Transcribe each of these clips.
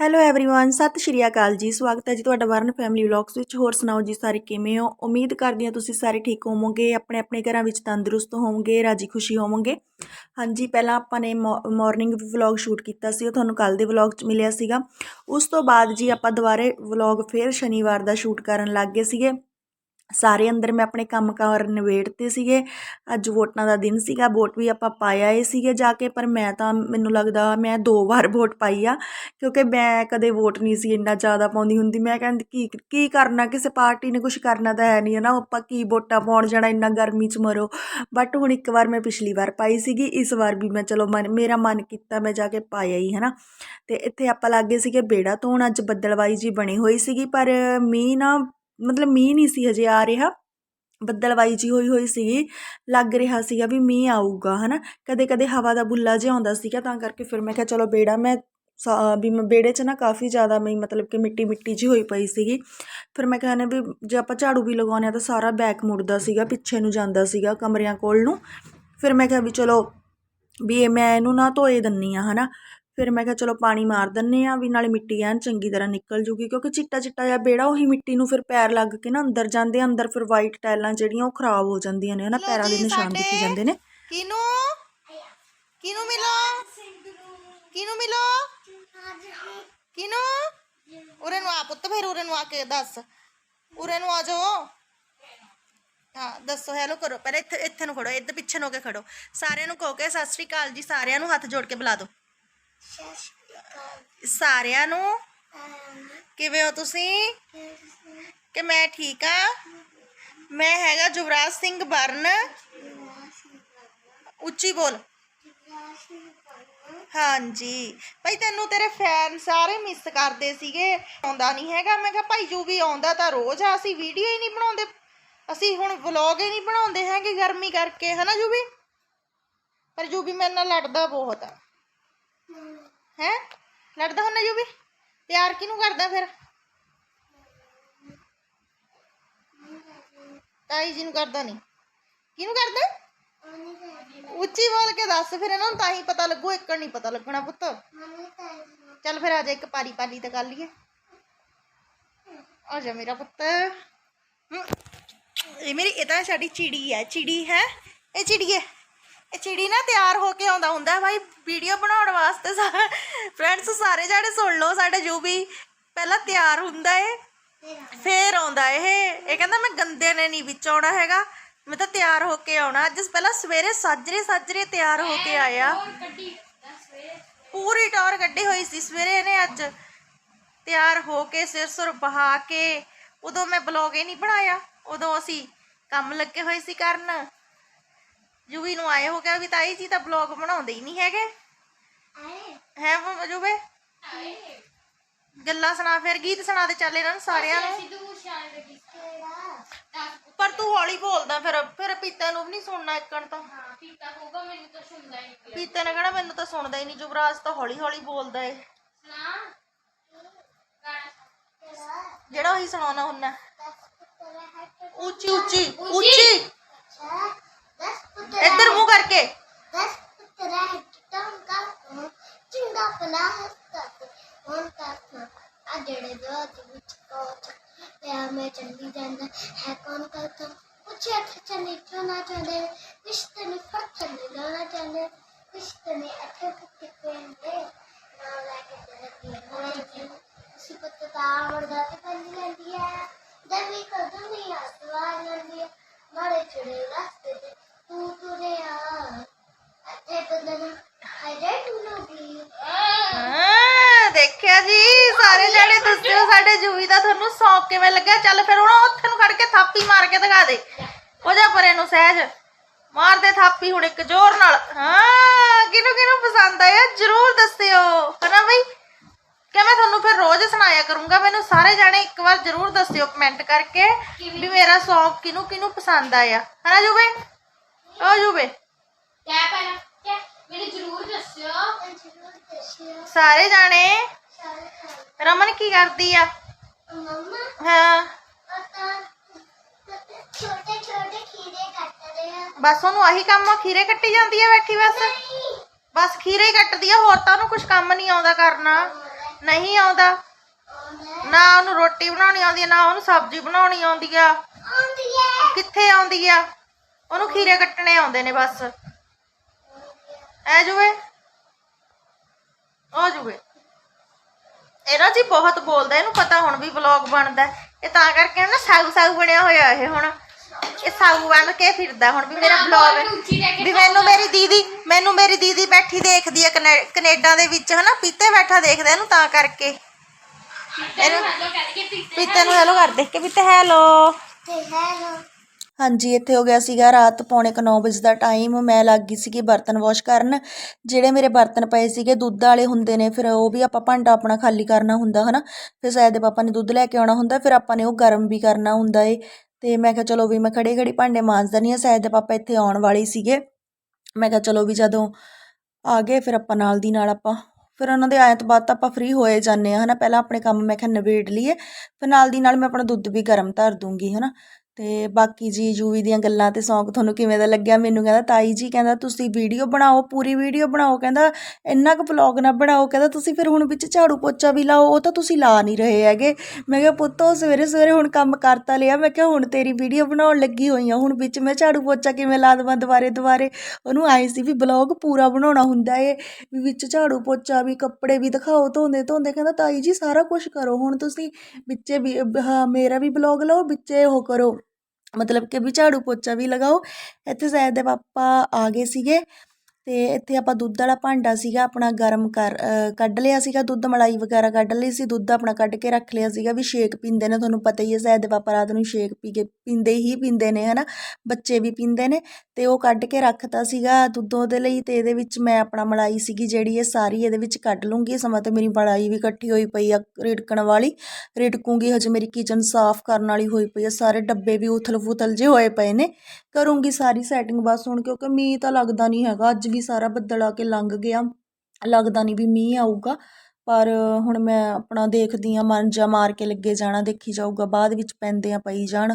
Hello everyone ਸਤਿ ਸ਼੍ਰੀ ਅਕਾਲ ਜੀ ਸਵਾਗਤ ਹੈ ਜੀ ਤੁਹਾਡਾ ਵਰਨ ਫੈਮਿਲੀ ਵਲੌਗਸ ਵਿੱਚ ਹੋਰ ਸੁਣਾਓ ਜੀ ਸਾਰੇ ਕਿਵੇਂ ਹੋ ਉਮੀਦ ਕਰਦੀ ਹਾਂ ਤੁਸੀਂ ਸਾਰੇ ਠੀਕ ਹੋਵੋਗੇ ਆਪਣੇ ਆਪਣੇ ਘਰਾਂ ਵਿੱਚ ਤੰਦਰੁਸਤ ਹੋਵੋਗੇ ਰਾਜੀ ਖੁਸ਼ੀ ਹੋਵੋਗੇ ਹਾਂਜੀ ਪਹਿਲਾਂ ਆਪਾਂ ਨੇ ਮਾਰਨਿੰਗ ਵਲੌਗ ਸ਼ੂਟ ਕੀਤਾ ਸੀ ਉਹ ਤੁਹਾਨੂੰ ਕੱਲ ਦੇ ਵਲੌਗ 'ਚ ਮਿਲਿਆ ਸੀਗਾ ਉਸ ਤੋਂ ਬਾਅਦ ਜੀ ਆਪਾਂ ਦੁਬਾਰੇ ਵਲੌਗ ਫੇਰ ਸ਼ਨੀਵਾਰ ਦਾ ਸ਼ੂਟ ਕਰਨ ਲੱਗ ਗਏ ਸੀਗੇ ਸਾਰੇ ਅੰਦਰ ਮੈਂ ਆਪਣੇ ਕੰਮ ਕਾਰ ਨਿਬੇੜਤੇ ਸੀਗੇ। ਅੱਜ ਵੋਟਾਂ ਦਾ ਦਿਨ ਸੀਗਾ, ਵੋਟ ਵੀ ਆਪਾਂ ਪਾਇਆ ਆਏ ਸੀਗੇ ਜਾ ਕੇ, ਪਰ ਮੈਂ ਤਾਂ, ਮੈਨੂੰ ਲੱਗਦਾ ਮੈਂ ਦੋ ਵਾਰ ਵੋਟ ਪਾਈ ਆ, ਕਿਉਂਕਿ ਮੈਂ ਕਦੇ ਵੋਟ ਨਹੀਂ ਸੀ ਇੰਨਾ ਜ਼ਿਆਦਾ ਪਾਉਂਦੀ ਹੁੰਦੀ। ਮੈਂ ਕਹਿੰਦੀ, ਕੀ ਕੀ ਕਰਨਾ? ਕਿਸੇ ਪਾਰਟੀ ਨੇ ਕੁਝ ਕਰਨਾ ਤਾਂ ਹੈ ਨਹੀਂ ਹੈ ਨਾ ਆਪਾਂ ਕੀ ਵੋਟਾਂ ਪਾਉਣ ਜਾਣਾ ਇੰਨਾ ਗਰਮੀ 'ਚ ਮਰੋ। ਬਟ ਹੁਣ ਇੱਕ ਵਾਰ ਮੈਂ ਪਿਛਲੀ ਵਾਰ ਪਾਈ ਸੀਗੀ, ਇਸ ਵਾਰ ਵੀ ਮੈਂ, ਚਲੋ ਮਨ, ਮੇਰਾ ਮਨ ਕੀਤਾ ਮੈਂ ਜਾ ਕੇ ਪਾਇਆ ਹੀ ਹੈ ਨਾ ਤੇ ਇੱਥੇ ਆਪਾਂ ਲੱਗੇ ਸੀਗੇ ਬੇੜਾ ਧੋਣ, ਅੱਜ ਬੱਦਲਵਾਈ ਜੀ ਬਣੀ ਹੋਈ ਸੀਗੀ, ਪਰ ਮੀਂਹ ਨਾ ਮਤਲਬ ਮੀਂਹ ਨਹੀਂ ਸੀ ਹਜੇ ਆ ਰਿਹਾ। ਬੱਦਲਵਾਈ ਜੀ ਹੋਈ ਹੋਈ ਸੀਗੀ, ਲੱਗ ਰਿਹਾ ਸੀਗਾ ਵੀ ਮੀਂਹ ਆਊਗਾ, ਹਨਾ। ਕਦੇ ਕਦੇ ਹਵਾ ਦਾ ਬੁੱਲਾ ਜਿਹਾ ਆਉਂਦਾ ਸੀਗਾ, ਤਾਂ ਕਰਕੇ ਫਿਰ ਮੈਂ ਕਿਹਾ ਚਲੋ ਬੇੜਾ ਮੈਂ ਸਾ- ਵੀ ਮੈਂ ਬੇੜੇ 'ਚ ਨਾ ਕਾਫੀ ਜ਼ਿਆਦਾ ਮੈਂ ਮਤਲਬ ਕਿ ਮਿੱਟੀ ਮਿੱਟੀ ਜੀ ਹੋਈ ਪਈ ਸੀਗੀ। ਫਿਰ ਮੈਂ ਕਹਿੰਦਾ ਵੀ ਜੇ ਆਪਾਂ ਝਾੜੂ ਵੀ ਲਗਾਉਂਦੇ ਆ ਤਾਂ ਸਾਰਾ ਬੈਕ ਮੁੜਦਾ ਸੀਗਾ, ਪਿੱਛੇ ਨੂੰ ਜਾਂਦਾ ਸੀਗਾ ਕਮਰਿਆਂ ਕੋਲ ਨੂੰ। ਫਿਰ ਮੈਂ ਕਿਹਾ ਵੀ ਚਲੋ ਵੀ ਇਹ ਮੈਂ ਇਹਨੂੰ ਨਾ ਧੋਏ ਦਿੰਨੀ ਆ ਹਨਾ। ਫਿਰ ਮੈਂ ਕਿਹਾ ਚਲੋ ਪਾਣੀ ਮਾਰ ਦਿੰਨੇ ਆ ਵੀ ਨਾਲੇ ਮਿੱਟੀ ਐਨ ਚੰਗੀ ਤਰ੍ਹਾਂ ਨਿਕਲ ਜੂਗੀ ਕਿਉਂਕਿ ਚਿੱਟਾ ਚਿੱਟਾ ਜਿਹਾ ਬੇੜਾ ਉਹੀ ਮਿੱਟੀ ਨੂੰ ਫਿਰ ਪੈਰ ਲੱਗ ਕੇ ਨਾ ਅੰਦਰ ਜਾਂਦੇ ਆ, ਅੰਦਰ ਫਿਰ ਵਾਈਟ ਟਾਈਲਾਂ ਜਿਹੜੀਆਂ ਉਹ ਖਰਾਬ ਹੋ ਜਾਂਦੀਆਂ ਨੇ ਹਨਾ? ਪੈਰਾਂ ਦੇ ਨਿਸ਼ਾਨ ਦਿਖੀ ਜਾਂਦੇ ਨੇ। ਕਿਨੂੰ? ਕਿਨੂੰ ਮਿਲੋ? ਕਿਨੂੰ ਮਿਲੋ? ਕਿਨੂੰ? ਉਰੇ ਨੂੰ ਆ ਪੁੱਤ ਫਿਰ ਉਰੇ ਨੂੰ ਆ ਕੇ ਦੱਸ। ਉਰੇ ਨੂੰ ਆ ਜਾਓ। ਹਾਂ ਦੱਸੋ ਹੈਲੋ ਕਰੋ। ਪਹਿਲੇ ਇੱਥੇ ਇੱਥੇ ਨੂੰ ਖੜੋ ਇੱਧਰ ਪਿੱਛੇ ਨੂੰ ਹੋ ਕੇ ਖੜੋ। ਸਾਰਿਆਂ ਨੂੰ ਕਹੋ ਕਿ ਸਤਿ ਸ਼੍ਰੀ ਅਕਾਲ ਜੀ ਸਾਰਿਆਂ ਨੂੰ ਹੱਥ ਜੋੜ ਕੇ ਬੁਲਾ ਦਿਓ। ਸਾਰਿਆਂ ਨੂੰ? ਕਿਵੇਂ ਹੋ ਤੁਸੀਂ? ਕਿ ਮੈਂ ਠੀਕ ਆ? ਮੈਂ ਹੈਗਾ ਜੁਵਰਾਜ ਸਿੰਘ ਬਰਨ। ਉੱਚੀ ਬੋਲ। ਹਾਂਜੀ। ਭਾਈ ਤੈਨੂੰ ਤੇਰੇ ਫੈਨ ਸਾਰੇ ਮਿਸ ਕਰਦੇ ਸੀਗੇ। ਆਉਂਦਾ ਨਹੀਂ ਹੈਗਾ। ਮੈਂ ਕਿਹਾ ਭਾਈ ਜੂ ਵੀ ਆਉਂਦਾ ਤਾਂ ਰੋਜ਼ ਆ। ਅਸੀਂ ਵੀਡੀਓ ਹੀ ਨਹੀਂ ਬਣਾਉਂਦੇ। ਅਸੀਂ ਹੁਣ ਵਲੌਗ ਹੀ ਨਹੀਂ ਬਣਾਉਂਦੇ ਹੈਗੇ ਗਰਮੀ ਕਰਕੇ। ਹਨਾ ਜੂ ਵੀ? ਪਰ ਜੂ ਵੀ ਮੇਰੇ ਨਾਲ ਲੜਦਾ ਬਹੁਤ ਆ। ਹੈ? ਲੜਦਾ ਹੁੰਦਾ ਜੂ ਵੀ? ਪਿਆਰ ਕਿਹਨੂੰ ਕਰਦਾ ਫਿਰ? ਤਾਈ ਜੀ ਨੂੰ ਕਰਦਾ ਨਹੀਂ। ਕਿਹਨੂੰ ਕਰਦਾ? ਉੱਚੀ ਬੋਲ ਕੇ ਦੱਸ ਫਿਰ ਇਹਨਾਂ ਨੂੰ, ਤਾਂ ਹੀ ਪਤਾ ਲੱਗੂ, ਇੱਕ ਨਹੀਂ ਪਤਾ ਲੱਗਣਾ ਪੁੱਤ। ਚੱਲ ਫਿਰ ਆ ਜਾ ਇੱਕ ਪਾਰੀ ਪਾਲੀ ਤੇ ਕਰ ਲਈਏ। ਆ ਜਾ ਮੇਰਾ ਪੁੱਤ। ਇਹ ਮੇਰੀ, ਇਹ ਤਾਂ ਸਾਡੀ ਚਿੜੀ ਹੈ ਚਿੜੀ ਹੈ। ਇਹ ਚਿੜੀਏ। ਇਹ ਚਿੜੀ ਨਾ ਤਿਆਰ ਹੋ ਕੇ ਆਉਂਦਾ ਹੁੰਦਾ ਭਾਈ ਵੀਡੀਓ ਬਣਾਉਣ ਵਾਸਤੇ ਫਰੈਂਡਸ ਸਾਰੇ ਜਾਣੇ ਸੁਣ ਲਓ, ਸਾਡੇ ਜੋ ਪਹਿਲਾਂ ਤਿਆਰ ਹੁੰਦਾ ਏ, ਫੇਰ ਆਉਂਦਾ ਇਹ। ਇਹ ਕਹਿੰਦਾ ਮੈਂ ਗੰਦੇ ਨੇ ਨਹੀਂ ਵਿੱਚ ਆਉਣਾ ਹੈਗਾ, ਮੈਂ ਤਾਂ ਤਿਆਰ ਹੋ ਕੇ ਆਉਣਾ। ਅੱਜ ਪਹਿਲਾਂ ਸਵੇਰੇ ਸਾਜਰੇ ਸਾਜਰੇ ਤਿਆਰ ਹੋ ਕੇ ਆਇਆ ਪੂਰੀ ਟੌਰ ਕੱਢੀ ਹੋਈ ਸੀ ਸਵੇਰੇ ਇਹਨੇ ਅੱਜ। ਤਿਆਰ ਹੋ ਕੇ ਸਿਰ ਸੁਰ ਬਹਾ ਕੇ, ਉਦੋਂ ਮੈਂ ਬਲੌਗ ਹੀ ਨਹੀਂ ਬਣਾਇਆ, ਉਦੋਂ ਅਸੀਂ ਕੰਮ ਲੱਗੇ ਹੋਏ ਸੀ ਕਰਨ। ਜੂਵੀ ਨੂੰ ਆਏ ਹੋ ਗਿਆ ਵੀ ਤਾਈ ਜੀ ਤਾਂ ਬਲੌਗ ਬਣਾਉਂਦੇ ਹੀ ਨਹੀਂ ਹੈਗੇ। ਹੈ ਜੂਵੇ ਗੱਲਾਂ ਸੁਣਾ ਫਿਰ ਗੀਤ ਸੁਣਾ ਦੇ ਚੱਲ ਇਹਨਾਂ ਨੂੰ ਸਾਰਿਆਂ ਨੂੰ। ਪਰ ਤੂੰ ਹੌਲੀ ਬੋਲਦਾ ਫਿਰ ਫਿਰ ਪੀਤੇ ਨੂੰ ਵੀ ਨਹੀਂ ਸੁਣਨਾ ਇੱਕਣ ਤਾਂ। ਪੀਤੇ ਨੇ ਕਹਣਾ ਮੈਨੂੰ ਤਾਂ ਸੁਣਦਾ ਹੀ ਨਹੀਂ ਜੁਵਰਾਜ ਤਾਂ ਹੌਲੀ ਹੌਲੀ ਬੋਲਦਾ ਏ। ਜਿਹੜਾ ਉਹੀ ਸੁਣਾਉਣਾ ਹੁੰਦਾ। ਉੱਚੀ ਉੱਚੀ ਉੱਚੀ। ਇੱਧਰ ਮੂੰਹ ਕਰਕੇ। ਜਿਹੜੇ ਦੋ ਵਿੱਚ ਕੋਚ ਪਿਆ ਮੈਂ ਚੰਗੀ ਜਾਂਦਾ, ਹੈ ਕੌਣ ਕਰਤਾ ਉੱਚੇ ਅੱਠ ਚੰਨੇ ਚੋਣਾ ਚਾਹੁੰਦੇ ਰਿਸ਼ਤੇ ਨੂੰ ਫ਼ਰਕ ਲਾਉਣਾ ਚਾਹੁੰਦੇ। ਰਿਸ਼ਤੇ ਨੇ ਅੱਠੇ ਕੁੱਤੇ ਕਹਿੰਦੇ ਨਾ ਲੈ ਕੇ ਤੇਰੇ ਕੀ ਅਸੀਂ ਪੁੱਤ ਤਾਂ ਵਰਦਾ ਤੇ ਪੰਜ ਲੈਂਦੀ ਹੈ ਦਵੀ ਕਦੋਂ ਨਹੀਂ ਆਸਵਾਰ ਲੈਂਦੀ ਹੈ ਮਾਰੇ ਚੜੇ ਰਸਤੇ ਤੇ ਤੂੰ ਤੁਰਿਆ ਅੱਤੇ ਬੰਦਨ I don't know be ਹਾਂ ਦੇਖਿਆ ਜੀ ਸਾਰੇ ਜਣੇ ਦੱਸਿਓ ਸਾਡੇ ਜੂਵੀ ਦਾ ਤੁਹਾਨੂੰ ਸੌਂਕ ਕਿਵੇਂ ਲੱਗਿਆ? ਚੱਲ ਫਿਰ ਹੁਣ ਉੱਥੇ ਨੂੰ ਖੜ ਕੇ ਥਾਪੀ ਮਾਰ ਕੇ ਦਿਖਾ ਦੇ। ਹੋ ਜਾ ਪਰੇ ਨੂੰ ਸਹਿਜ। ਮਾਰ ਦੇ ਥਾਪੀ ਹੁਣ ਇੱਕ ਜ਼ੋਰ ਨਾਲ। ਹਾਂ ਕਿਹਨੂੰ ਕਿਹਨੂੰ ਪਸੰਦ ਆਇਆ? ਜਰੂਰ ਦੱਸਿਓ। ਹਨਾ ਬਈ? ਕਿ ਮੈਂ ਤੁਹਾਨੂੰ ਫਿਰ ਰੋਜ਼ ਸੁਣਾਇਆ ਕਰੂੰਗਾ। ਮੈਨੂੰ ਸਾਰੇ ਜਾਣੇ ਇੱਕ ਵਾਰ ਜਰੂਰ ਦੱਸਿਓ ਕਮੈਂਟ ਕਰਕੇ ਵੀ ਮੇਰਾ ਸੌਂਗ ਕਿਹਨੂੰ ਕਿਹਨੂੰ ਪਸੰਦ ਆਇਆ। ਹਨਾ ਜੂਬੇ ਓ ਜੂਬੇ ਕਿਆ ਪਹਿਲਾਂ? ਕਿਆ? ਮੈਨੂੰ ਜ਼ਰੂਰ ਦੱਸਿਓ। ਸਾਰੇ ਜਾਣੇ? ਰਮਨ ਕੀ ਕਰਦੀ ਆ? ਮੰਮਾ ਹਾਂ। ਪਤਾ ਛੋਟੇ ਛੋਟੇ ਖੀਰੇ ਕੱਟਦੇ ਆ। ਬਸ ਉਹਨੂੰ ਆਹੀ ਕੰਮ ਆ ਖੀਰੇ ਕੱਟੀ ਜਾਂਦੀ ਆ ਬੈਠੀ ਬਸ? ਬਸ ਖੀਰੇ ਕੱਟਦੀ ਆ ਹੋਰ ਤਾਂ ਉਹਨੂੰ ਕੁਝ ਕੰਮ ਨਹੀਂ ਆਉਂਦਾ ਕਰਨਾ। ਨਹੀਂ ਆਉਂਦਾ। ਨਾ ਉਹਨੂੰ ਰੋਟੀ ਬਣਾਉਣੀ ਆਉਂਦੀ ਆ, ਨਾ ਉਹਨੂੰ ਸਬਜ਼ੀ ਬਣਾਉਣੀ ਆਉਂਦੀ ਆ। ਕਿੱਥੇ ਆਉਂਦੀ ਆ? ਉਹਨੂੰ ਖੀਰੇ ਕੱਟਣੇ ਆਉਂਦੇ ਨੇ ਬਸ। ਐ ਜੂਵੇ। ਆ ਜੂਵੇ। ਇਹਦਾ ਜੀ ਬਹੁਤ ਬੋਲਦਾ ਇਹਨੂੰ ਪਤਾ ਹੁਣ ਵੀ ਵਲੌਗ ਬਣਦਾ। ਹੈ। ਇਹ ਤਾਂ ਕਰਕੇ ਨਾ ਸਾਊ ਸਾਊ ਬਣਿਆ ਹੋਇਆ ਇਹ ਹੁਣ। ਇਹ ਸਾਊ ਬਣ ਕੇ ਫਿਰਦਾ ਹੁਣ ਵੀ ਮੇਰਾ ਵਲੌਗ ਵੀ ਮੈਨੂੰ ਮੇਰੀ ਦੀਦੀ ਮੈਨੂੰ ਮੇਰੀ ਦੀਦੀ ਬੈਠੀ ਦੇਖਦੀ ਆ ਕਨੈ- ਕੈਨੇਡਾ ਦੇ ਵਿੱਚ ਹਨਾ? ਪੀਤੇ ਬੈਠਾ ਦੇਖਦਾ ਇਹਨੂੰ ਤਾਂ ਕਰਕੇ। ਇਹਨੂੰ ਪੀਤੇ ਨੂੰ ਹੈਲੋ। ਕਰ ਦੇ ਕੇ ਪੀਤੇ ਹੈਲੋ। ਤੇ ਹੈਲੋ। ਹਾਂਜੀ, ਇੱਥੇ ਹੋ ਗਿਆ ਸੀਗਾ ਰਾਤ ਪੌਣੇ ਕੁ 9 ਵਜੇ ਦਾ ਟਾਈਮ ਮੈਂ ਲੱਗ ਗਈ ਸੀਗੀ ਬਰਤਨ ਵਾਸ਼ ਕਰਨ। ਜਿਹੜੇ ਮੇਰੇ ਬਰਤਨ ਪਏ ਸੀਗੇ, ਦੁੱਧ ਵਾਲੇ ਹੁੰਦੇ ਨੇ, ਫਿਰ ਉਹ ਵੀ ਆਪਾਂ ਭਾਂਡਾ ਆਪਣਾ ਖਾਲੀ ਕਰਨਾ ਹੁੰਦਾ, ਹਨਾ? ਫਿਰ ਸਾਇਦ ਦੇ ਪਾਪਾ ਨੇ ਦੁੱਧ ਲੈ ਕੇ ਆਉਣਾ ਹੁੰਦਾ, ਫਿਰ ਆਪਾਂ ਨੇ ਉਹ ਗਰਮ ਵੀ ਕਰਨਾ ਹੁੰਦਾ ਏ। ਤੇ ਮੈਂ ਕਿਹਾ, ਚਲੋ ਵੀ ਮੈਂ ਖੜੇ ਖੜੀ ਭਾਂਡੇ ਮਾਂਜਦਾ ਨਹੀਂ ਆ, ਸਾਇਦ ਦੇ ਪਾਪਾ ਇੱਥੇ ਆਉਣ ਵਾਲੇ ਸੀਗੇ। ਮੈਂ ਕਿਹਾ, ਚਲੋ ਵੀ ਜਦੋਂ ਆ ਗਏ, ਫਿਰ ਆਪਾਂ ਨਾਲ ਦੀ ਨਾਲ ਆਪਾਂ, ਫਿਰ ਉਹਨਾਂ ਦੇ ਆਏ ਤੋਂ ਬਾਅਦ ਤਾਂ ਆਪਾਂ ਫ੍ਰੀ ਹੋਏ ਜਾਂਦੇ ਆ, ਹਨਾ? ਪਹਿਲਾਂ ਆਪਣੇ ਕੰਮ ਮੈਂ ਕਿਹਾ, ਨਿਬੇੜ ਲਈਏ, ਫਿਰ ਨਾਲ ਦੀ ਨਾਲ ਮੈਂ ਆਪਣਾ ਦੁੱਧ ਵੀ ਗਰਮ ਧਰ ਦੂੰਗੀ, ਹਨਾ? ਅਤੇ ਬਾਕੀ ਜੀ ਯੂਵੀ ਦੀਆਂ ਗੱਲਾਂ ਅਤੇ ਸੌਂਗ ਤੁਹਾਨੂੰ ਕਿਵੇਂ ਦਾ ਲੱਗਿਆ? ਮੈਨੂੰ ਕਹਿੰਦਾ, ਤਾਈ ਜੀ ਕਹਿੰਦਾ, ਤੁਸੀਂ ਵੀਡੀਓ ਬਣਾਓ, ਪੂਰੀ ਵੀਡੀਓ ਬਣਾਓ। ਕਹਿੰਦਾ, ਇੰਨਾ ਕੁ ਵਲੌਗ ਨਾ ਬਣਾਓ। ਕਹਿੰਦਾ, ਤੁਸੀਂ ਫਿਰ ਹੁਣ ਵਿੱਚ ਝਾੜੂ ਪੋਚਾ ਵੀ ਲਾਓ। ਉਹ ਤਾਂ ਤੁਸੀਂ ਲਾ ਨਹੀਂ ਰਹੇ ਹੈਗੇ। ਮੈਂ ਕਿਹਾ, ਪੁੱਤ, ਉਹ ਸਵੇਰੇ ਸਵੇਰੇ ਹੁਣ ਕੰਮ ਕਰਤਾ ਲਿਆ। ਮੈਂ ਕਿਹਾ, ਹੁਣ ਤੇਰੀ ਵੀਡੀਓ ਬਣਾਉਣ ਲੱਗੀ ਹੋਈ ਆ। ਹੁਣ ਵਿੱਚ ਮੈਂ ਝਾੜੂ ਪੋਚਾ ਕਿਵੇਂ ਲਾ ਦੇਵਾਂ ਦੁਬਾਰੇ ਦੁਬਾਰੇ? ਉਹਨੂੰ ਆਏ ਸੀ ਵੀ ਵਲੌਗ ਪੂਰਾ ਬਣਾਉਣਾ ਹੁੰਦਾ ਏ। ਵੀ ਵਿੱਚ ਝਾੜੂ ਪੋਚਾ ਵੀ, ਕੱਪੜੇ ਵੀ ਦਿਖਾਓ, ਧੋਂਦੇ ਧੋਂਦੇ। ਕਹਿੰਦਾ, ਤਾਈ ਜੀ, ਸਾਰਾ ਕੁਝ ਕਰੋ। ਹੁਣ ਤੁਸੀਂ ਵਿੱਚੇ ਵੀ, ਹਾਂ, ਮੇਰਾ ਵੀ ਵਲੌਗ ਲਓ, ਵਿੱਚੇ ਉਹ ਕਰੋ। ਮਤਲਬ ਕਿ ਵੀ ਝਾੜੂ ਪੋਚਾ ਵੀ ਲਗਾਓ। ਇੱਥੇ ਸੈਦ ਦੇ ਪਾਪਾ ਆ ਗਏ ਸੀਗੇ। ਅਤੇ ਇੱਥੇ ਆਪਾਂ ਦੁੱਧ ਵਾਲਾ ਭਾਂਡਾ ਸੀਗਾ, ਆਪਣਾ ਗਰਮ ਕਰ ਕੱਢ ਲਿਆ ਸੀਗਾ, ਦੁੱਧ ਮਲਾਈ ਵਗੈਰਾ ਕੱਢ ਲਈ ਸੀ, ਦੁੱਧ ਆਪਣਾ ਕੱਢ ਕੇ ਰੱਖ ਲਿਆ ਸੀਗਾ ਵੀ ਸ਼ੇਕ ਪੀਂਦੇ ਨੇ, ਤੁਹਾਨੂੰ ਪਤਾ ਹੀ ਹੈ ਸੈਦ ਦੇ ਪਾਪਾ ਰਾਤ ਨੂੰ ਸ਼ੇਕ ਪੀ ਕੇ ਪੀਂਦੇ ਹੀ ਪੀਂਦੇ ਨੇ, ਹਨਾ? ਬੱਚੇ ਵੀ ਪੀਂਦੇ ਨੇ ਤੇ ਉਹ ਕੱਢ ਕੇ ਰੱਖਤਾ ਸੀਗਾ ਦੁੱਧ ਉਹਦੇ ਲਈ ਤੇ ਇਹਦੇ ਵਿੱਚ ਮੈਂ ਆਪਣਾ ਮਲਾਈ ਸੀਗੀ ਜਿਹੜੀ ਇਹ ਸਾਰੀ ਇਹਦੇ ਵਿੱਚ ਕੱਢ ਲੂੰਗੀ ਸਮਾਂ ਤੇ ਮੇਰੀ ਮਲਾਈ ਵੀ ਇਕੱਠੀ ਹੋਈ ਪਈ ਆ ਰਿੜਕਣ ਵਾਲੀ, ਰਿੜਕੂੰਗੀ ਹਜੇ ਮੇਰੀ ਕਿਚਨ ਸਾਫ਼ ਕਰਨ ਵਾਲੀ ਹੋਈ ਪਈ ਆ, ਸਾਰੇ ਡੱਬੇ ਵੀ ਉਥਲ ਫੁਥਲ ਜੇ ਹੋਏ ਪਏ ਨੇ, ਕਰੂੰਗੀ ਸਾਰੀ ਸੈਟਿੰਗ ਬਸ ਹੁਣ ਕਿਉਂਕਿ ਮੀਂਹ ਤਾਂ ਲੱਗਦਾ ਨਹੀਂ ਹੈਗਾ, ਅੱਜ ਵੀ ਸਾਰਾ ਬੱਦਲ ਆ ਕੇ ਲੰਘ ਗਿਆ। ਲੱਗਦਾ ਨਹੀਂ ਵੀ ਮੀਂਹ ਆਊਗਾ, ਪਰ ਹੁਣ ਮੈਂ ਆਪਣਾ ਦੇਖਦੀ ਆ ਮਨ ਜਾ ਮਾਰ ਕੇ ਲੱਗੇ ਜਾਣਾ, ਦੇਖੀ ਜਾਊਗਾ, ਬਾਅਦ ਵਿੱਚ ਪੈਂਦੇ ਆ ਪਈ ਜਾਣ।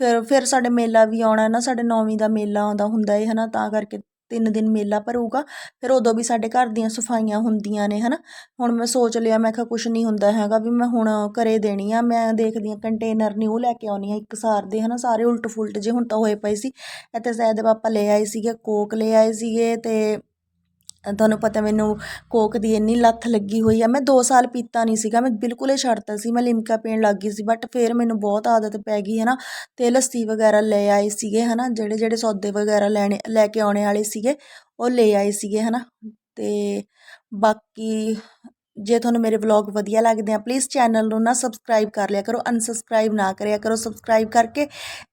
ਫਿਰ ਫਿਰ ਸਾਡੇ ਮੇਲਾ ਵੀ ਆਉਣਾ ਨਾ, ਸਾਡੇ ਨੌਵੀਂ ਦਾ ਮੇਲਾ ਆਉਂਦਾ ਹੁੰਦਾ ਏ, ਹਨਾ, ਤਾਂ ਕਰਕੇ ਤਿੰਨ ਦਿਨ ਮੇਲਾ ਭਰੂਗਾ, ਫਿਰ ਉਦੋਂ ਵੀ ਸਾਡੇ ਘਰ ਦੀਆਂ ਸਫਾਈਆਂ ਹੁੰਦੀਆਂ ਨੇ, ਹਨਾ? ਹੁਣ ਮੈਂ ਸੋਚ ਲਿਆ, ਮੈਂ ਕਿਹਾ ਕੁਛ ਨਹੀਂ ਹੁੰਦਾ ਹੈਗਾ ਵੀ ਮੈਂ ਹੁਣ ਘਰੇ ਦੇਣੀ ਆ, ਮੈਂ ਦੇਖਦੀ ਆ ਕੰਟੇਨਰ ਨਿਊ ਲੈ ਕੇ ਆਉਣੀ ਆ ਇੱਕ ਸਾਰ ਦੇ, ਹਨਾ? ਸਾਰੇ ਉਲਟ ਫੁਲਟ ਜੇ ਹੁਣ ਤਾਂ ਹੋਏ ਪਏ ਸੀ, ਇੱਥੇ ਜ਼ੈਦ ਪਾਪਾ ਲੈ ਆਏ ਸੀਗੇ, ਕੋਕ ਲੈ ਆਏ ਸੀਗੇ ਤੇ ਤੁਹਾਨੂੰ ਪਤਾ ਮੈਨੂੰ ਕੋਕ ਦੀ ਇੰਨੀ ਲੱਤ ਲੱਗੀ ਹੋਈ ਆ। ਮੈਂ ਦੋ ਸਾਲ ਪੀਤਾ ਨਹੀਂ ਸੀਗਾ। ਮੈਂ ਬਿਲਕੁਲ ਹੀ ਛੱਡਤਾ ਸੀ। ਮੈਂ ਲਿਮਕਾ ਪੀਣ ਲੱਗ ਗਈ ਸੀ। ਬਟ ਫਿਰ ਮੈਨੂੰ ਬਹੁਤ ਆਦਤ ਪੈ ਗਈ ਹੈ ਨਾ ਅਤੇ ਲੱਸੀ ਵਗੈਰਾ ਲੈ ਆਏ ਸੀਗੇ ਹੈ ਨਾ ਜਿਹੜੇ ਜਿਹੜੇ ਸੌਦੇ ਵਗੈਰਾ ਲੈਣੇ, ਲੈ ਕੇ ਆਉਣੇ ਵਾਲੇ ਸੀਗੇ, ਉਹ ਲੈ ਆਏ ਸੀਗੇ ਹੈ ਨਾ ਅਤੇ ਬਾਕੀ ਜੇ ਤੁਹਾਨੂੰ ਮੇਰੇ ਵਲੌਗ ਵਧੀਆ ਲੱਗਦੇ ਆ ਪਲੀਜ਼ ਚੈਨਲ ਨੂੰ ਨਾ ਸਬਸਕ੍ਰਾਈਬ ਕਰ ਲਿਆ ਕਰੋ ਅਨਸਬਸਕ੍ਰਾਈਬ ਨਾ ਕਰਿਆ ਕਰੋ ਸਬਸਕ੍ਰਾਈਬ ਕਰਕੇ।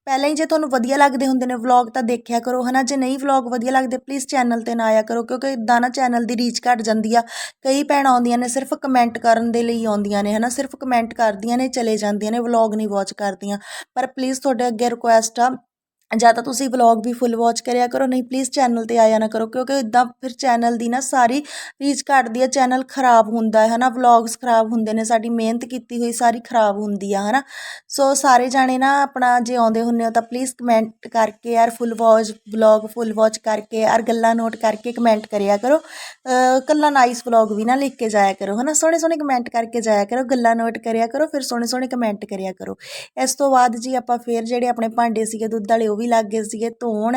ਪਹਿਲਾਂ ਹੀ ਜੇ ਤੁਹਾਨੂੰ ਵਧੀਆ ਲੱਗਦੇ ਹੁੰਦੇ ਨੇ ਵਲੌਗ ਤਾਂ ਦੇਖਿਆ ਕਰੋ, ਹਨਾ? ਜੇ ਨਹੀਂ ਵਲੌਗ ਵਧੀਆ ਲੱਗਦੇ ਪਲੀਜ਼ ਚੈਨਲ ਤੇ ਨਾ ਆਇਆ ਕਰੋ, ਕਿਉਂਕਿ ਇਦਾਂ ਨਾ ਚੈਨਲ ਦੀ ਰੀਚ ਘਟ ਜਾਂਦੀ ਆ। ਕਈ ਭੈਣਾਂ ਆਉਂਦੀਆਂ ਨੇ ਸਿਰਫ ਕਮੈਂਟ ਕਰਨ ਦੇ ਲਈ ਆਉਂਦੀਆਂ ਨੇ, ਹਨਾ? ਸਿਰਫ ਕਮੈਂਟ ਕਰਦੀਆਂ ਨੇ, ਚਲੇ ਜਾਂਦੀਆਂ ਨੇ ਵਲੌਗ ਨਹੀਂ ਵਾਚ ਕਰਦੀਆਂ। ਪਰ ਪਲੀਜ਼ ਤੁਹਾਡੇ ਅੱਗੇ ਰਿਕੁਐਸਟ ਆ ਜਾਂ ਤਾਂ ਤੁਸੀਂ ਵਲੋਗ ਵੀ ਫੁੱਲ ਵਾਚ ਕਰਿਆ ਕਰੋ, ਨਹੀਂ ਪਲੀਜ਼ ਚੈਨਲ ਤੇ ਆਇਆ ਨਾ ਕਰੋ, ਕਿਉਂਕਿ ਇੱਦਾਂ ਫਿਰ ਚੈਨਲ ਦੀ ਨਾ ਸਾਰੀ ਰੀਚ ਘਟਦੀ ਹੈ ਚੈਨਲ ਖਰਾਬ ਹੁੰਦਾ ਹੈ ਨਾ ਵਲੋਗਸ ਖਰਾਬ ਹੁੰਦੇ ਨੇ, ਸਾਡੀ ਮਿਹਨਤ ਕੀਤੀ ਹੋਈ ਸਾਰੀ ਖਰਾਬ ਹੁੰਦੀ ਆ ਹਨਾ। ਸੋ ਸਾਰੇ ਜਾਣੇ ਨਾ ਆਪਣਾ ਜੇ ਆਉਂਦੇ ਹੁੰਦੇ ਹੋ ਤਾਂ ਪਲੀਜ਼ ਕਮੈਂਟ ਕਰਕੇ ਯਾਰ full watch vlog full watch ਕਰਕੇ ਯਾਰ ਗੱਲਾਂ ਨੋਟ ਕਰਕੇ ਕਮੈਂਟ ਕਰਿਆ ਕਰੋ। ਅਹ ਕੱਲਾ ਨਾਈਸ ਵਲੋਗ ਵੀ ਨਾ ਲਿਖ ਕੇ ਜਾਇਆ ਕਰੋ ਹਨਾ ਸੋਹਣੇ ਸੋਹਣੇ ਕਮੈਂਟ ਕਰਕੇ ਜਾਇਆ ਕਰੋ, ਗੱਲਾਂ ਨੋਟ ਕਰਿਆ ਕਰੋ, ਫਿਰ ਸੋਹਣੇ ਸੋਹਣੇ ਕਮੈਂਟ ਕਰਿਆ ਕਰੋ। ਇਸ ਤੋਂ ਬਾਅਦ ਜੀ ਆਪਾਂ ਫੇਰ ਜਿਹੜੇ ਆਪਣੇ ਭਾਂਡੇ ਸੀਗੇ, ਦੁੱਧ ਵਾਲੇ ਵੀ ਲੱਗ ਗਏ ਸੀਗੇ ਧੋਣ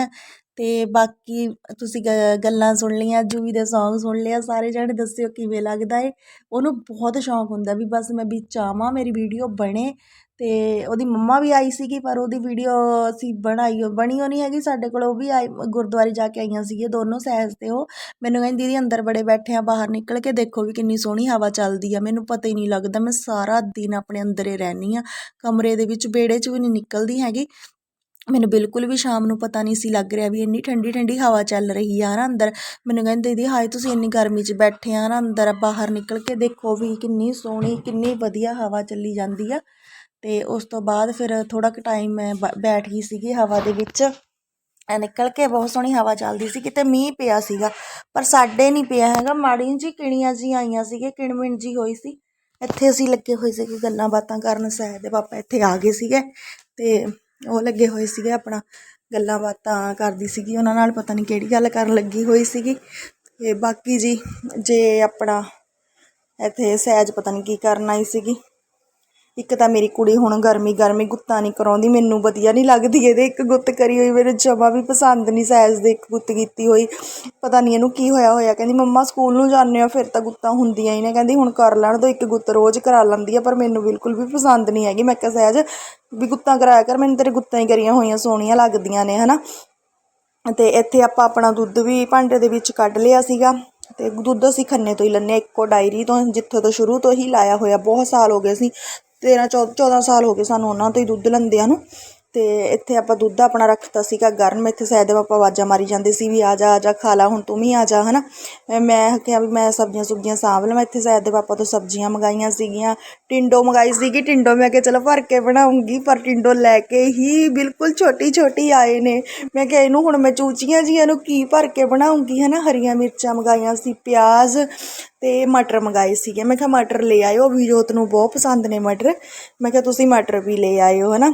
ਤੇ ਬਾਕੀ ਤੁਸੀਂ ਗ- ਗੱਲਾਂ ਸੁਣ ਲਈਆਂ ਜੂਵੀ ਦੇ ਸੌਂਗ ਸੁਣ ਲਿਆ ਸਾਰੇ ਜਾਣੇ ਦੱਸਿਓ ਕਿਵੇਂ ਲੱਗਦਾ ਏ। ਉਹਨੂੰ ਬਹੁਤ ਸ਼ੌਂਕ ਹੁੰਦਾ ਵੀ ਬਸ ਮੈਂ ਵਿੱਚ ਆਵਾਂ, ਮੇਰੀ ਵੀਡੀਓ ਬਣੇ ਅਤੇ ਉਹਦੀ ਮੰਮਾ ਵੀ ਆਈ ਸੀਗੀ, ਪਰ ਉਹਦੀ ਵੀਡੀਓ ਅਸੀਂ ਬਣਾਈ, ਉਹ- ਬਣੀ ਉਹ ਨਹੀਂ ਹੈਗੀ ਸਾਡੇ ਕੋਲ, ਉਹ ਵੀ ਆਈ, ਗੁਰਦੁਆਰੇ ਜਾ ਕੇ ਆਈਆਂ ਸੀਗੀਆਂ ਦੋਨੋਂ ਸਹਿਜ ਤੇ ਉਹ। ਮੈਨੂੰ ਕਹਿੰਦੀ, ਦੀਦੀ ਅੰਦਰ ਬੜੇ ਬੈਠੇ ਆ, ਬਾਹਰ ਨਿਕਲ ਕੇ ਦੇਖੋ ਵੀ ਕਿੰਨੀ ਸੋਹਣੀ ਹਵਾ ਚੱਲਦੀ ਆ। ਮੈਨੂੰ ਪਤਾ ਹੀ ਨਹੀਂ ਲੱਗਦਾ, ਮੈਂ ਸਾਰਾ ਦਿਨ ਆਪਣੇ ਅੰਦਰ ਹੀ ਰਹਿੰਦੀ ਆ। ਕਮਰੇ ਦੇ ਵਿੱਚ ਵਿਹੜੇ 'ਚ ਵੀ ਨਹੀਂ ਨਿਕਲਦੀ ਹੈਗੀ। ਮੈਨੂੰ ਬਿਲਕੁਲ ਵੀ ਸ਼ਾਮ ਨੂੰ ਪਤਾ ਨਹੀਂ ਸੀ ਲੱਗ ਰਿਹਾ ਵੀ ਇੰਨੀ ਠੰਡੀ ਠੰਡੀ ਹਵਾ ਚੱਲ ਰਹੀ ਆ ਨਾ ਅੰਦਰ। ਮੈਨੂੰ ਕਹਿੰਦੇ ਦੀਦੀ, ਹਾਏ ਤੁਸੀਂ ਇੰਨੀ ਗਰਮੀ 'ਚ ਬੈਠੇ ਆ ਨਾ ਅੰਦਰ ਬਾਹਰ ਨਿਕਲ ਕੇ ਦੇਖੋ ਵੀ ਕਿੰਨੀ ਸੋਹਣੀ, ਕਿੰਨੀ ਵਧੀਆ ਹਵਾ ਚੱਲੀ ਜਾਂਦੀ ਆ। ਅਤੇ ਉਸ ਤੋਂ ਬਾਅਦ ਫਿਰ ਥੋੜ੍ਹਾ ਕੁ ਟਾਈਮ ਮੈਂ ਬ- ਬੈਠ ਗਈ ਸੀਗੀ ਹਵਾ ਦੇ ਵਿੱਚ। ਐ ਨਿਕਲ ਕੇ ਬਹੁਤ ਸੋਹਣੀ ਹਵਾ ਚੱਲਦੀ ਸੀ, ਕਿਤੇ ਮੀਂਹ ਪਿਆ ਸੀਗਾ, ਪਰ ਸਾਡੇ ਨਹੀਂ ਪਿਆ ਹੈਗਾ। ਮਾੜੀ ਜੀ ਕਿਣੀਆਂ ਜੀ ਆਈਆਂ ਸੀਗੇ ਕਿਣਮਿਣ ਜੀ ਹੋਈ ਸੀ। ਇੱਥੇ ਅਸੀਂ ਲੱਗੇ ਹੋਏ ਸੀਗੇ ਗੱਲਾਂ ਬਾਤਾਂ ਕਰਨ ਸਹਿਜ ਦੇ ਪਾਪਾ ਇੱਥੇ ਆ ਗਏ ਸੀਗੇ। ਅਤੇ ਉਹ ਲੱਗੇ ਹੋਏ ਸੀਗੇ ਆਪਣਾ, ਗੱਲਾਂ ਬਾਤਾਂ ਕਰਦੀ ਸੀਗੀ, ਉਹਨਾਂ ਨਾਲ ਪਤਾ ਨਹੀਂ ਕਿਹੜੀ ਗੱਲ ਕਰਨ ਲੱਗੀ ਹੋਈ ਸੀਗੀ। ਅਤੇ ਬਾਕੀ ਜੀ, ਜੇ ਆਪਣਾ ਇੱਥੇ ਸਹਿਜ ਪਤਾ ਨਹੀਂ ਕੀ ਕਰਨ ਆਈ ਸੀਗੀ। ਇੱਕ ਤਾਂ ਮੇਰੀ ਕੁੜੀ ਹੁਣ ਗਰਮੀ ਗਰਮੀ ਗੁੱਤਾਂ ਨਹੀਂ ਕਰਾਉਂਦੀ, ਮੈਨੂੰ ਵਧੀਆ ਨਹੀਂ ਲੱਗਦੀ ਇਹਦੇ ਇੱਕ ਗੁੱਤ ਕਰੀ ਹੋਈ, ਮੇਰੇ ਜਮਾ ਵੀ ਪਸੰਦ ਨਹੀਂ ਸਹਿਜ ਦੇ ਇੱਕ ਗੁੱਤ ਕੀਤੀ ਹੋਈ। ਪਤਾ ਨਹੀਂ ਇਹਨੂੰ ਕੀ ਹੋਇਆ ਹੋਇਆ, ਕਹਿੰਦੀ ਮੰਮਾ ਸਕੂਲ ਨੂੰ ਜਾਂਦੇ ਹੋ, ਫਿਰ ਤਾਂ ਗੁੱਤਾਂ ਹੁੰਦੀਆਂ ਹੀ ਨੇ, ਕਹਿੰਦੀ ਹੁਣ ਕਰ ਲੈਣ ਦੋ, ਇੱਕ ਗੁੱਤ ਰੋਜ਼ ਕਰਾ ਲੈਂਦੀ ਆ, ਪਰ ਮੈਨੂੰ ਬਿਲਕੁਲ ਵੀ ਪਸੰਦ ਨਹੀਂ ਹੈਗੀ। ਮੈਂ ਕਿਹਾ ਸਹਿਜ, ਵੀ ਗੁੱਤਾਂ ਕਰਾਇਆ ਕਰ, ਮੈਨੂੰ ਤੇਰੇ ਗੁੱਤਾਂ ਹੀ ਕਰੀਆਂ ਹੋਈਆਂ, ਸੋਹਣੀਆਂ ਲੱਗਦੀਆਂ ਨੇ, ਹਨਾ। ਤੇ ਇੱਥੇ ਆਪਾਂ ਆਪਣਾ ਦੁੱਧ ਵੀ ਭਾਂਡੇ ਦੇ ਵਿੱਚ ਕੱਢ ਲਿਆ ਸੀਗਾ, ਤੇ ਦੁੱਧ ਅਸੀਂ ਖੰਨੇ ਤੋਂ ਹੀ ਲੈਂਦੇ ਹਾਂ ਇੱਕੋ ਡਾਇਰੀ ਤੋਂ, ਜਿੱਥੋਂ ਤੋਂ ਸ਼ੁਰੂ ਤੋਂ ਹੀ ਲਾਇਆ ਹੋਇਆ, ਬਹੁਤ ਸਾਲ ਹੋ ਗਏ ਸੀ 13 14 ਸਾਲ ਹੋ ਗਏ ਸਾਨੂੰ ਉਹਨਾਂ ਤੋਂ ਹੀ ਦੁੱਧ ਲੈਂਦਿਆਂ ਨੂੰ। ਤੇ ਇੱਥੇ ਆਪਾਂ ਦੁੱਧ ਆਪਣਾ ਰੱਖਤਾ ਸੀਗਾ ਗਰਮ, ਇੱਥੇ ਸੈਦ ਦੇ ਪਾਪਾ ਆਵਾਜ਼ਾਂ ਮਾਰੀ ਜਾਂਦੇ ਸੀ ਵੀ ਆ ਜਾ ਆ ਜਾ, ਖਾ ਲਾ, ਹੁਣ ਤੂੰ ਵੀ ਆ ਜਾ, ਹਨਾ? ਮੈਂ- ਮੈਂ ਕਿਹਾ ਵੀ ਮੈਂ ਸਬਜ਼ੀਆਂ ਸੁਬਜ਼ੀਆਂ ਸਾਂਭ ਲਵਾਂ, ਇੱਥੇ ਸੈਦ ਦੇ ਪਾਪਾ ਤੋਂ ਸਬਜ਼ੀਆਂ ਮੰਗਾਈਆਂ ਸੀਗੀਆਂ, ਟਿੰਡੋ ਮੰਗਾਈ ਸੀਗੀ, ਟਿੰਡੋ ਮੈਂ ਕਿਹਾ ਚਲੋ ਭਰ ਕੇ ਬਣਾਉਂਗੀ, ਪਰ ਟਿੰਡੋ ਲੈ ਕੇ ਹੀ ਬਿਲਕੁਲ ਛੋਟੀ ਛੋਟੀ ਆਏ ਨੇ। ਮੈਂ ਕਿਹਾ ਇਹਨੂੰ ਹੁਣ ਮੈਂ ਚੂਚੀਆਂ ਜੀਆਂ ਨੂੰ ਕੀ ਭਰ ਕੇ ਬਣਾਉਂਗੀ, ਹਨਾ? ਹਰੀਆਂ ਮਿਰਚਾਂ ਮੰਗਾਈਆਂ ਸੀ, ਪਿਆਜ਼ ਤੇ ਮਟਰ ਮੰਗਾਏ ਸੀਗੇ। ਮੈਂ ਕਿਹਾ ਮਟਰ ਲੈ ਆਇਓ ਵੀਰੋਤ ਨੂੰ ਬਹੁਤ ਪਸੰਦ ਨੇ ਮਟਰ। ਮੈਂ ਕਿਹਾ ਤੁਸੀਂ ਮਟਰ ਵੀ ਲੈ ਆਇਓ, ਹਨਾ?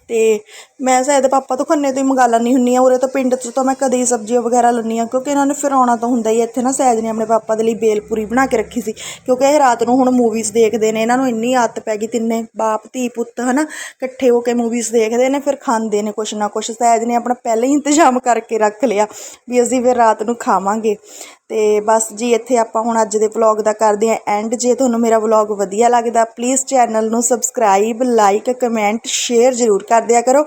ਤੇ ਮੈਂ ਸ਼ਾਇਦ ਪਾਪਾ ਤੋਂ ਖੰਨੇ ਤੋਂ ਹੀ ਮੰਗਾ ਲੈਂਦੀ ਹੁੰਦੀ ਆ ਉਰੇ ਤੋਂ ਪਿੰਡ 'ਚ ਤਾਂ ਮੈਂ ਕਦੇ ਹੀ ਸਬਜ਼ੀਆਂ ਵਗੈਰਾ ਲੈਂਦੀ ਹਾਂ, ਕਿਉਂਕਿ ਇਹਨਾਂ ਨੇ ਫਿਰ ਆਉਣਾ ਤਾਂ ਹੁੰਦਾ ਹੀ ਇੱਥੇ ਨਾ ਸੈਦ ਨੇ ਆਪਣੇ ਪਾਪਾ ਦੇ ਲਈ ਬੇਲਪੂਰੀ ਬਣਾ ਕੇ ਰੱਖੀ ਸੀ, ਕਿਉਂਕਿ ਇਹ ਰਾਤ ਨੂੰ ਹੁਣ ਮੂਵੀਜ਼ ਦੇਖਦੇ ਨੇ। ਇਹਨਾਂ ਨੂੰ ਇੰਨੀ ਆਦਤ ਪੈ ਗਈ ਤਿੰਨੇ ਬਾਪ, ਧੀ, ਪੁੱਤ, ਹਨਾ, ਇਕੱਠੇ ਹੋ ਕੇ ਮੂਵੀਜ਼ ਦੇਖਦੇ ਨੇ, ਫਿਰ ਖਾਂਦੇ ਨੇ ਕੁਛ ਨਾ ਕੁਛ। ਸੈਦ ਨੇ ਆਪਣਾ ਪਹਿਲਾਂ ਹੀ ਇੰਤਜ਼ਾਮ ਕਰਕੇ ਰੱਖ ਲਿਆ ਵੀ ਅਸੀਂ ਫਿਰ ਰਾਤ ਨੂੰ ਖਾਵਾਂਗੇ। ਤੇ ਬਸ ਜੀ, ਇੱਥੇ ਆਪਾਂ ਹੁਣ ਅੱਜ ਦੇ ਵਲੌਗ ਦਾ ਕਰਦੇ ਹਾਂ ਐਂਡ ਜੇ ਤੁਹਾਨੂੰ ਮੇਰਾ ਵਲੌਗ ਵਧੀਆ ਲੱਗਦਾ ਪਲੀਜ਼ ਚੈਨਲ ਨੂੰ ਸਬਸਕ੍ਰਾਈਬ ਲਾਈਕ ਕਮੈਂਟ ਸ਼ੇਅਰ ਜ਼ਰੂਰ ਕਰ ਦਿਆ ਕਰੋ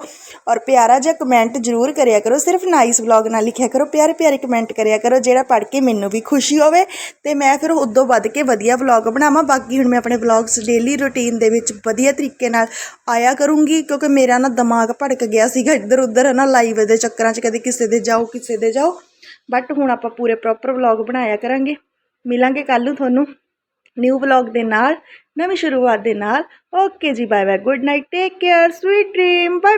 ਔਰ ਪਿਆਰਾ ਜਿਹਾ ਕਮੈਂਟ ਜ਼ਰੂਰ ਕਰਿਆ ਕਰੋ, ਸਿਰਫ ਨਾਈਸ ਵਲੌਗ ਨਾਲ ਲਿਖਿਆ ਕਰੋ, ਪਿਆਰੇ ਪਿਆਰੇ ਕਮੈਂਟ ਕਰਿਆ ਕਰੋ, ਜਿਹੜਾ ਪੜ੍ਹ ਕੇ ਮੈਨੂੰ ਵੀ ਖੁਸ਼ੀ ਹੋਵੇ ਤੇ ਮੈਂ ਫਿਰ ਉਦੋਂ ਵੱਧ ਕੇ ਵਧੀਆ ਵਲੌਗ ਬਣਾਵਾਂ। ਬਾਕੀ ਹੁਣ ਮੈਂ ਆਪਣੇ ਵਲੌਗਸ ਡੇਲੀ ਰੁਟੀਨ ਦੇ ਵਿੱਚ ਵਧੀਆ ਤਰੀਕੇ ਨਾਲ ਆਇਆ ਕਰੂੰਗੀ, ਕਿਉਂਕਿ ਮੇਰਾ ਨਾ ਦਿਮਾਗ ਭੜਕ ਗਿਆ ਸੀਗਾ ਇੱਧਰ ਉੱਧਰ ਨਾ ਲਾਈਵ ਦੇ ਚੱਕਰਾਂ 'ਚ ਕਦੇ ਕਿਸੇ ਦੇ ਜਾਓ, ਕਿਸੇ ਦੇ ਜਾਓ। ਬਟ ਹੁਣ ਆਪਾਂ ਪੂਰੇ ਪ੍ਰੋਪਰ ਵਲੌਗ ਬਣਾਇਆ ਕਰਾਂਗੇ। ਮਿਲਾਂਗੇ ਕੱਲ ਨੂੰ ਤੁਹਾਨੂੰ ਨਿਊ ਵਲੌਗ ਦੇ ਨਾਲ। ਨਵੀਂ ਸ਼ੁਰੂਆਤ ਦੇ ਨਾਲ। ਓਕੇ ਜੀ bye bye good night take care sweet dream bye